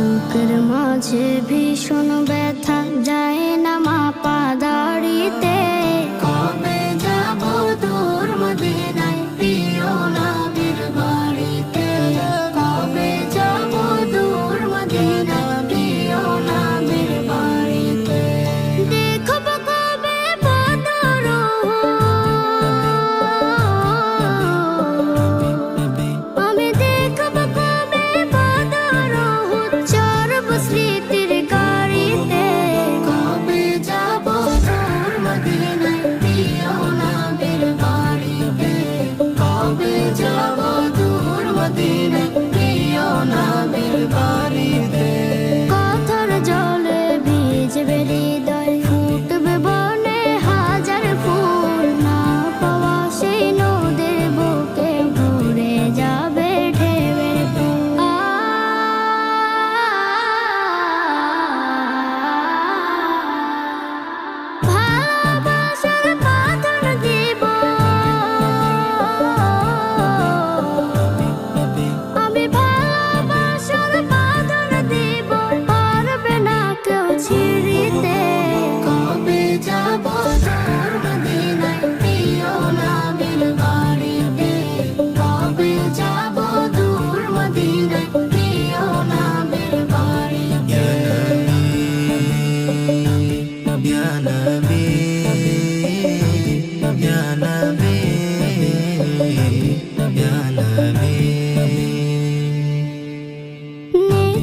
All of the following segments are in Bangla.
বুকের মাঝে ভীষণ ব্যথা যায় না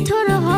थोड़ा